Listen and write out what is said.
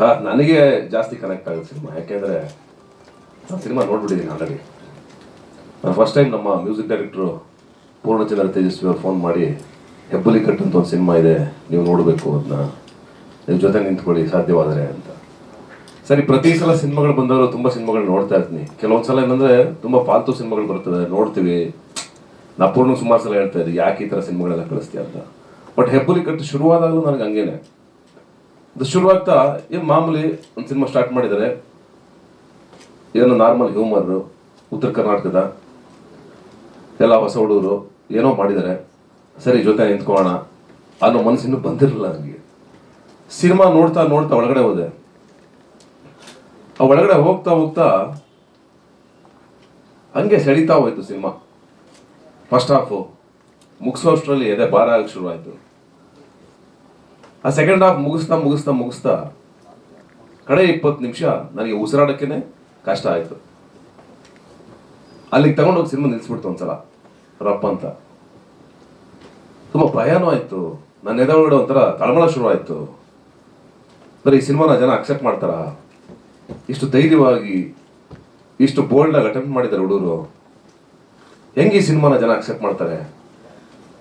ಹಾ, ನನಗೆ ಜಾಸ್ತಿ ಕನೆಕ್ಟ್ ಆಗುತ್ತೆ ಸಿನಿಮಾ. ಯಾಕೆಂದ್ರೆ ನಾನು ಸಿನಿಮಾ ನೋಡ್ಬಿಟ್ಟಿದ್ದೀನಿ ಆಲ್ರೆಡಿ ನಾನು ಫಸ್ಟ್ ಟೈಮ್ ನಮ್ಮ ಮ್ಯೂಸಿಕ್ ಡೈರೆಕ್ಟ್ರು ಪೂರ್ಣಚಂದ್ರ ತೇಜಸ್ವಿ ಅವ್ರು ಫೋನ್ ಮಾಡಿ, ಹೆಬ್ಬುಲಿ ಕಟ್ ಅಂತ ಒಂದು ಸಿನಿಮಾ ಇದೆ, ನೀವು ನೋಡಬೇಕು ಅದನ್ನ ನಿಮ್ಮ ಜೊತೆ ನಿಂತ್ಕೊಳ್ಳಿ, ಸಾಧ್ಯವಾದರೆ ಅಂತ. ಸರಿ, ಪ್ರತಿ ಸಲ ಸಿನಿಮಾಗಳು ಬಂದವರು ತುಂಬ ಸಿನಿಮಾಗಳು ನೋಡ್ತಾ ಇರ್ತೀನಿ. ಕೆಲವೊಂದು ಸಲ ಏನಂದರೆ ತುಂಬ ಫಾಲ್ತು ಸಿನಿಮಾಗಳು ಬರ್ತದೆ, ನೋಡ್ತೀವಿ. ನಾ ಪೂರ್ಣ ಸುಮಾರು ಸಲ ಹೇಳ್ತಾ ಇದ್ದೆ, ಯಾಕೆ ಈ ಥರ ಸಿನಿಮಾಗಳೆಲ್ಲ ಕಳಿಸ್ತೀಯ ಅಂತ. ಬಟ್ ಹೆಬ್ಬುಲಿ ಕಟ್ಟು ಶುರುವಾದಾಗಲೂ ನನಗೆ ಹಂಗೇನೆ. ಶುರುವಾಗ್ತಾ ಏನು ಮಾಮೂಲಿ ಒಂದು ಸಿನಿಮಾ ಸ್ಟಾರ್ಟ್ ಮಾಡಿದ್ದಾರೆ ಏನೋ ನಾರ್ಮಲ್ ಹ್ಯೂಮರ್ ಉತ್ತರ ಕರ್ನಾಟಕದ, ಎಲ್ಲ ಹೊಸ ಹುಡುಗರು ಏನೋ ಮಾಡಿದ್ದಾರೆ ಸರಿ ಜೊತೆ ನಿಂತ್ಕೊಳ್ಳೋಣ. ಅನ್ನೋ ಮನಸ್ಸಿನ ಬಂದಿರಲಿಲ್ಲ ನನಗೆ. ಸಿನಿಮಾ ನೋಡ್ತಾ ನೋಡ್ತಾ ಒಳಗಡೆ ಹೋದೆ. ಆ ಒಳಗಡೆ ಹೋಗ್ತಾ ಹೋಗ್ತಾ ಹಂಗೆ ಸೆಳೀತಾ ಹೋಯ್ತು ಸಿನಿಮಾ. ಫಸ್ಟ್ ಹಾಫು ಮುಗಿಸೋಷ್ಟರಲ್ಲಿ ಎದೆ ಭಾರ ಆಗಕ್ಕೆ ಶುರುವಾಯಿತು. ಆ ಸೆಕೆಂಡ್ ಹಾಫ್ ಮುಗಿಸ್ತಾ ಮುಗಿಸ್ತಾ ಮುಗಿಸ್ತಾ ಕಡೆ ಇಪ್ಪತ್ತು ನಿಮಿಷ ನನಗೆ ಉಸಿರಾಡೋಕ್ಕೇನೆ ಕಷ್ಟ ಆಯಿತು. ಅಲ್ಲಿಗೆ ತಗೊಂಡೋಗಿ ಸಿನಿಮಾ ನಿಲ್ಲಿಸ್ಬಿಡ್ತು ಒಂದ್ಸಲ. ರಪ್ಪ ಅಂತ. ತುಂಬ ಭಯನೂ ಆಯಿತು. ನನ್ನ ಎದೆ ಒಳಗಡೆ ಒಂಥರ ತಳಮಳ ಶುರು ಆಯಿತು. ಬರೀ ಈ ಸಿನಿಮಾನ ಜನ ಅಕ್ಸೆಪ್ಟ್ ಮಾಡ್ತಾರಾ? ಇಷ್ಟು ಧೈರ್ಯವಾಗಿ, ಇಷ್ಟು ಬೋಲ್ಡ್ ಆಗಿ ಅಟೆಂಪ್ಟ್ ಮಾಡಿದ್ದಾರೆ ಹುಡುಗರು. ಹೆಂಗೆ ಈ ಸಿನಿಮಾನ ಜನ ಅಕ್ಸೆಪ್ಟ್ ಮಾಡ್ತಾರೆ?